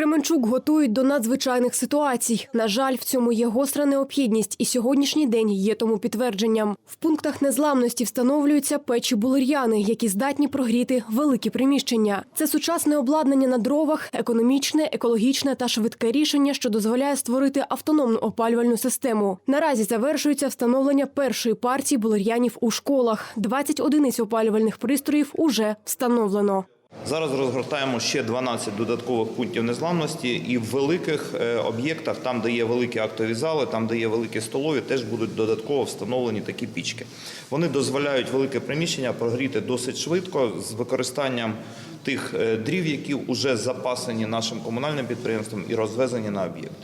Кременчук готують до надзвичайних ситуацій. На жаль, в цьому є гостра необхідність, і сьогоднішній день є тому підтвердженням. В пунктах незламності встановлюються печі булер'яни, які здатні прогріти великі приміщення. Це сучасне обладнання на дровах, економічне, екологічне та швидке рішення, що дозволяє створити автономну опалювальну систему. Наразі завершується встановлення першої партії булер'янів у школах. 20 одиниць опалювальних пристроїв уже встановлено. Зараз розгортаємо ще 12 додаткових пунктів незламності, і в великих е, об'єктах, там, де є великі актові зали, там, де є великі столові, теж будуть додатково встановлені такі пічки. Вони дозволяють велике приміщення прогріти досить швидко з використанням тих е, дрів, які вже запасені нашим комунальним підприємством і розвезені на об'єкт.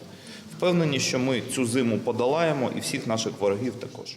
Впевнені, що ми цю зиму подолаємо і всіх наших ворогів також.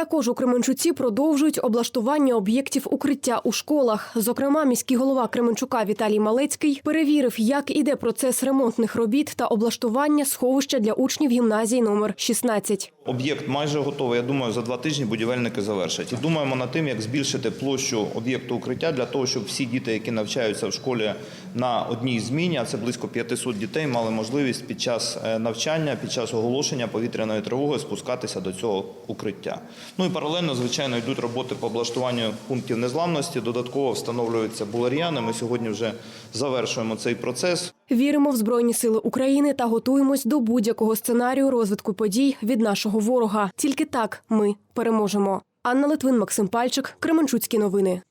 Також у Кременчуці продовжують облаштування об'єктів укриття у школах. Зокрема, міський голова Кременчука Віталій Малецький перевірив, як іде процес ремонтних робіт та облаштування сховища для учнів гімназії номер 16. Об'єкт майже готовий. Я думаю, за два тижні будівельники завершать. І думаємо над тим, як збільшити площу об'єкту укриття для того, щоб всі діти, які навчаються в школі на одній зміні, а це близько 500 дітей, мали можливість під час е, навчання, під час оголошення повітряної тривоги спускатися до цього укриття. Ну і паралельно, звичайно, йдуть роботи по облаштуванню пунктів незламності. Додатково встановлюються булер'яни. Ми сьогодні вже завершуємо цей процес. Віримо в Збройні Сили України та готуємось до будь-якого сценарію розвитку подій від нашого ворога. Тільки так ми переможемо. Анна Литвин, Максим Пальчик, Кременчуцькі новини.